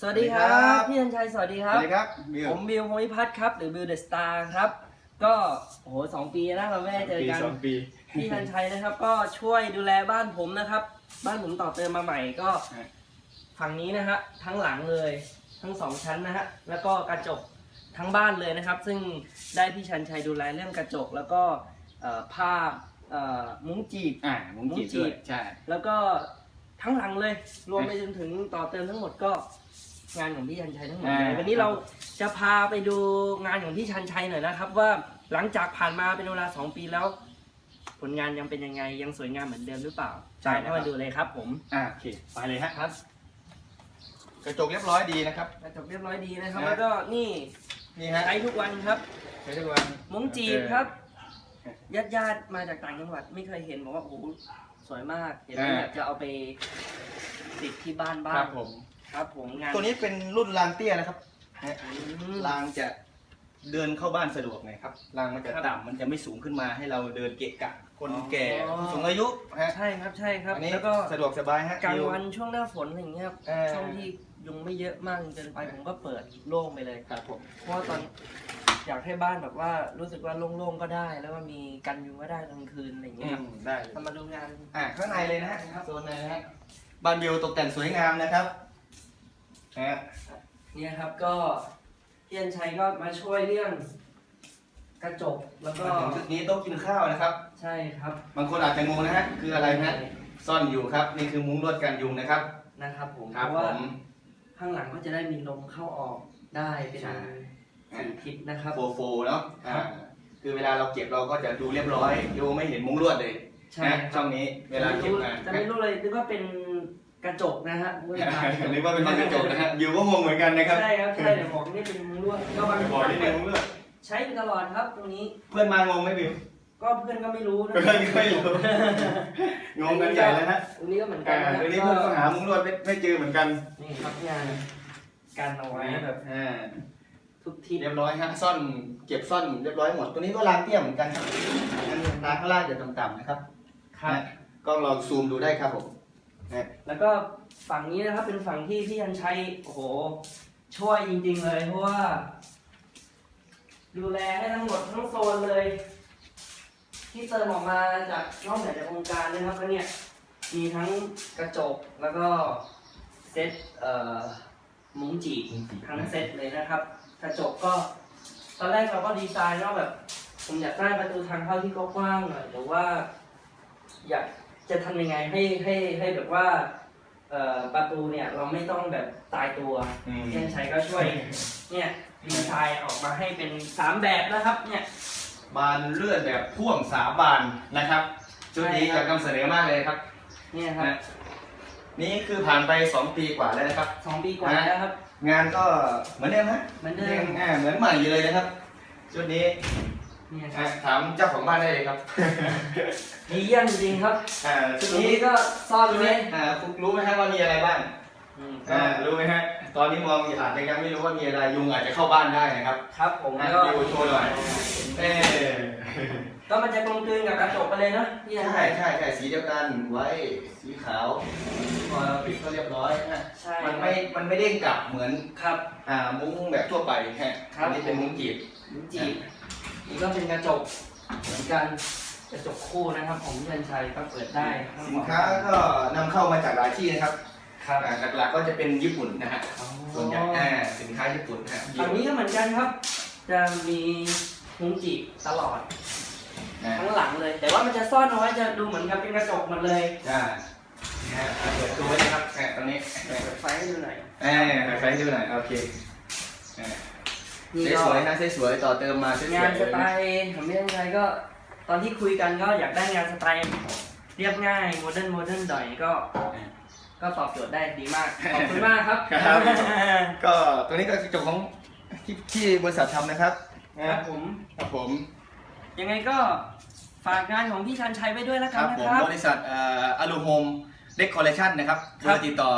สวัสดีครัสวัสดีครับบพี่ธันชัยสวัสดีคสรับวัสดีครับบิวผมบิวพงวิพัฒน์ครับ หรือบิวเดอะสตาร์ครับ ก็โอ้โหสองปีนะเราไม่ได้เจอกัน สองปีพี่ธันชัยนะครับ ก็ช่วยดูแลบ้านผมนะครับ บ้านผมต่อเติมมาใหม่ก็ฮะฝั่งนี้นะฮะทั้งหลังเลย ทั้งสองชั้นนะฮะแล้วก็กระจกทั้งบ้านเลยนะครับ ซึ่งได้พี่ชันชัยดูแลเรื่องกระจกแล้วก็เอ่อผ้าเอ่อมุ้งจีบอ่ามุ้งจีบมุ้งจีบด้วยใช่แล้วก็ทั้งหลังเลย รวมไปจนถึงต่อเติมทั้งหมดก็ งานของพี่ชันชัยทั้งหมดเลยอ่า วันนี้เราจะพาไปดูงานของพี่ชันชัยหน่อยนะครับ ว่าหลังจากผ่านมาเป็นเวลาสองปีแล้ว ผลงานยังเป็นยังไงยังสวยงามเหมือนเดิมหรือเปล่าตามเข้ามาดูเลยครับ ผมอ่าโอเคไปเลยฮะครับกระจกเรียบร้อยดีนะครับ กระจบเรียบร้อยดีนะครับ นะ แล้วก็นี่นี่ฮะใช้ทุกวันครับใช้ทุกวันมุ้งจีบครับญาติญาติๆมาจากต่างจังหวัดไม่เคยเห็นบอกว่าโอ้โหสวยมากเห็นแล้วอยากจะเอาไปติดที่บ้านบ้าครัง บผม ครับผมงานตัวนี้เป็นรุ่นรางเตี้ยนะครับฮะอืมรางจะเดินเข้าบ้านสะดวกไงครับรางมันจะครับต่ำมันจะไม่สูงขึ้นมาให้เราเดินเกะกะ คนอ๋อแก่ผู้สูงอายุฮะใช่ครับใช่ครับ อันนี้แล้วก็สะดวกสบายฮะ กลางบิวันช่วงหน้าฝนอะไรอย่างเงี้ยครับเออ ช่วงที่ยุงไม่เยอะมากจนเกินไปผมก็เปิดโล่งไปเลย ครับผม เพราะว่าตอนอยากให้บ้านแบบว่ารู้สึกว่าโล่งๆก็ได้ แล้วก็มีกันยุงก็ได้กลางคืนอะไรอย่างอืเงี้ยครับมได้เลย ทำมาดูงาน อ่าข้างในเลยนะฮะโซนในนะฮะบ้านบิวตกแต่งสวยงามนะครับ ฮะเนี่ยครับก็พี่อัญชัยก็มาช่วยเรื่องกระจกแล้วก็มาถึงจุดนี้โต๊ะกินข้าวนะครับ ใช่ครับบางคนอาจจะงงนะฮะคืออะไรนะฮะซ่อนอยู่ครับนี่คือมุ้งลวดกันยุงนะครับนะครับผมครับเพผราะว่า ม ข้างหลังก็จะได้มีลมเข้าออกได้เป็นใช่ สี่ทิศนะครับ โฟโฟเนาะครัอ่าบคือเวลาเราเก็บเราก็จะดูเรียบร้อยดูไม่เห็นมุ้งลวดเลยใช่นะครับช่องนี้เวลาเก็บงานจะไม่รู้เลยนึกว่าเป็น กระจกนะฮะนึกว่าเป็นห้องกระจกนะฮะยูก็งงเหมือนกันนะครับใช่ครับใช่เดี๋ยวบอกนี่เป็นมุ้งลวดก็บางบอกนิดนึงมุ้งลวดใช้ไปตลอดครับตรงนี้ เพื่อนมางงไหมบิวก็เพื่อนก็ไม่รู้นะเพื่อนก็ไม่รู้งงกันใหญ่แล้วฮะตรงนี้ก็เหมือนกัอ่านนะเดี๋ยวนี้เพื่อนก็หามุ้งลวดไม่ไม่เจอเหมือนกันนี่ครับงานการเอาไว้แบบอ่าทุกทิศเรียบร้อยฮะซ่อนเก็บซ่อนเรียบร้อยหมดตัวนี้ก็รางเตี้ยเหมือนกันครับรางข้างล่างจะต่ำๆนะครับครับนะก็ลองซูมดูได้ครับผม นะแล้วก็ฝั่งนี้นะครับเป็นฝั่งที่พี่ยันชัยโอ้โห ช่วยจริงๆเลยเพราะว่า ดูแลให้ทั้งหมดทั้งโซนเลย ที่เติมออกมาจากนอกเหนือจากโครงการนะครับแล้วเนี่ยมีทั้งกระจกแล้วก็เซตเอ่อมุ้งจีบ ทั้งเซตเลยนะครับ กระจกก็ตอนแรกเราก็ดีไซน์ว่าแบบ ผมอยากได้ประตูทางเข้าที่กว้างๆหน่อยหรือว่า อยาก จะทำยังไงให้ให้ให้แบบว่าเอ่อประตูเนี่ยเราไม่ต้องแบบตายตัวอืม เช่นชัยก็ช่วย เนี่ยดีไซน์ออกมาให้เป็นสามแบบนะครับ เนี่ย บานเลื่อนแบบพ่วงสามบานนะครับ ชุดนี้ใช่อครับยากนำเสนอมากเลยครับเนี่ยครับนะนี่คือผ่านไป 2 ปีกว่าแล้วนะครับ สองปีกว่าแล้วครับ งานก็เหมือนเดิมฮะเหมือนเดิมอ่าเหมือนใหม่อยู่เลยนะครับ ชุดนี้ เนี่ยคอะรับถามเจ้าของบ้านได้เลยครับดีเยี่ยมจริงครับอ่าชุดตรงนี้นี้ก็ซ่อนไว้อ่าคุณรู้ไหมฮะว่ามีอะไรบ้างอืมอ่ารู้ไหมฮะตอนนี้มองอาจจะยังไม่รู้ว่ามีอะไรยุงอาจจะเข้าบ้านได้นะครับ ครับผมอะก็ดูโชว์หน่อย เออก็มันจะกลมกลืนกับกระจกไปเลยเนอะพี่ยันใช่ใช่ใช่สีเดียวกันไว้สีขาวพอเราปิดก็เรียบร้อยนะใช่มันไม่มันไม่เด้งกลับเหมือนครับ อ่ามุ้งแบบทั่วไปฮะครับ อันนี้เป็นมุ้งจีบมุ้งจีบ นี่ก็เป็นกระจกเหมือนกันกระจกคู่นะครับ ของพี่ยันชัยก็เปิดได้ทั้งสิสนองค้าก็นำเข้ามาจากหลายที่นะครับครับอ่าหลักๆก็จะเป็นญี่ปุ่นนะฮะอ๋อส่วนใหญ่อ่าสินค้าญี่ปุ่นนะฮะฝั่งนี้ก็เหมือนกันครับ จะมีมุ้งจีบตลอดอ่าทั้งหลังเลย แต่ว่ามันจะซ่อนเอาไว้จะดูเหมือนกับเป็นกระจกหมดเลยอ่านะฮะเปิดตัวไว้นะครับอ่าตรงนี้ เปิดไฟให้ดูหน่อย เอ่าไฟให้ดูหน่อยโอเคอ่า นี่ก็สวยๆนะสวยๆต่อเติมมาสวยๆงานสไตล์ของพี่ยังไงก็ ตอนที่คุยกันก็อยากได้งานสไตล์เรียบง่ายโมเดิร์นโมเดิร์นหน่อยก็ ก็ตอบโจทย์ได้ดีมาก ขอบคุณมากครับ ครับ ก็ตัวนี้ก็กระจกของที่ที่บริษัททำนะครับครับผม ครับผมยังไงก็ฝากงานของพี่ชันชัยไว้ด้วยแล้วคกันรับนะผมครับ บริษัทเอ่ออลูโฮมเดคอลเลคชันนะครับคเบรัอบ ร์ติดต่อ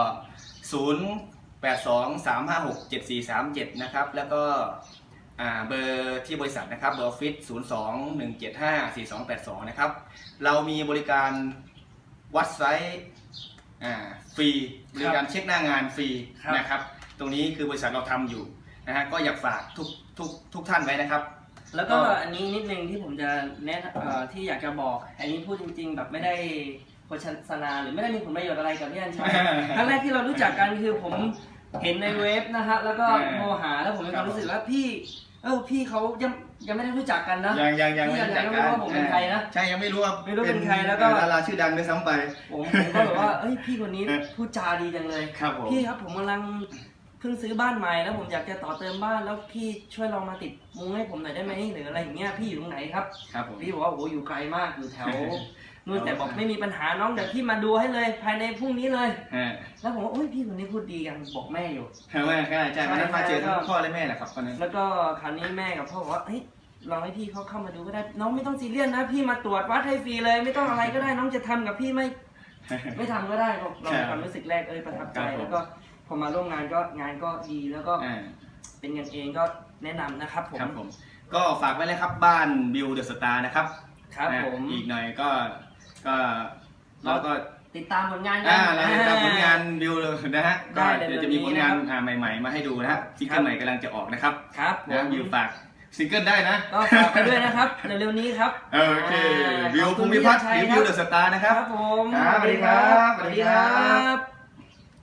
0 8 2 3 5 6 7 4 3 7 นะครับ แล้วก็อ่าเบอร์ที่บริษัทนะครับ เบอร์ออฟฟิศ0 2 1 7 5 4 2 8 2 นะครับ เรามีบริการวัดไซส์อ่าฟรีบริการเช็คหน้างานฟรีครับนะครับ ตรงนี้คือบริษัทเราทำอยู่นะฮะก็อยากฝากทุกทุกทุกท่านไว้นะครับ แล้วก็ก็อันนี้นิดนึงที่ผมจะแนะเอ่อที่อยากจะบอก อันนี้พูดจริง ๆ แบบไม่ได้โฆษณาหรือไม่ได้มีผลประโยชน์อะไรกับพี่อันชัยครั้งแรกที่เรารู้จักกันคือผม เห็นในเว็บนะฮะแล้วก็เออโทรหาแล้วผมมีคครับวามรู้สึกว่าพี่ เออพี่เขายังยังไม่ได้รู้จักกันนะ ยังยังยังพี่ไม่ยังรู้จักยังไม่กันรู้ว่าผมเป็นใครนะใช่ยังไม่รู้ว่าไม่รู้เป็นใครแล้วก็ ดาราชื่อดังด้วยซ้ำไป ผมผมก็แบบว่าเอ้ยพี่คนนี้พูดจาดีจังเลย ครับผม พี่ครับผมกำลังเพิ่งซื้อบ้านใหม่แล้วผมอยากจะต่อเติมบ้านแล้วพี่ช่วยลองมาติดมุ้งให้ผมหน่อยได้ไหมหรืออะไรอย่างเงี้ยพี่อยู่ตรงไหนครับ ครับผม พี่บอกว่าโอ้โหอยู่ไกลมากอยู่แถว นู่นแต่บอกไม่มีปัญหาน้องเดี๋ยวพี่มาดูให้เลยภายในพรุ่งนี้เลย ฮะแล้วผมว่าโอ้ยพี่คนนี้พูดดีกันบอกแม่อยู่ใช่ไหมใช่ใช่วันนั้นมาเจอทั้งใช่พ่อและแม่แหละครับตอนนั้น แล้วก็คราวนี้แม่กับพ่อบอกว่าเฮ้ยลองให้พี่เขาเข้ามาดูก็ได้ น้องไม่ต้องซีเรียสนะพี่มาตรวจวัดให้ฟรีเลย ไม่ต้องอะไรก็ได้น้องจะทำกับพี่ไม่ ไม่ทำก็ได้บอกเราครับความรู้สึกแรกเอ้ยประทับใจครับผม แล้วก็พอมาร่วมงานก็งานก็ดีแล้วก็อ่า เป็นกันเองก็แนะนำนะครับผมครับผมก็ฝากไว้เลยครับบ้านบิวเดอะสตาร์นะครับครับนะผมอีกหน่อยก็ ก็เราก็ติดตามผลงานกัอ่าเราจะทำผลงานบิวเลยนะฮะได้ก็เลยเดี๋ยวจะมีผลงานเร็วๆนี้นะครับอ่าใหม่ๆ มาให้ดูนะฮะซิงครัเกิลบใหม่กำลังจะออกนะครับครับผนะมบิวฝากซิงเกิลได้นะก็ฝากไปด้วยนะครับเร็วๆนี้ครับโอเคอ่าบิวขอบคุภูณมิพัฒน์พี่บิวชัยบิวเดอะสตาร์นะครับครับผมครับสวัสดีครับสวัสดีครับ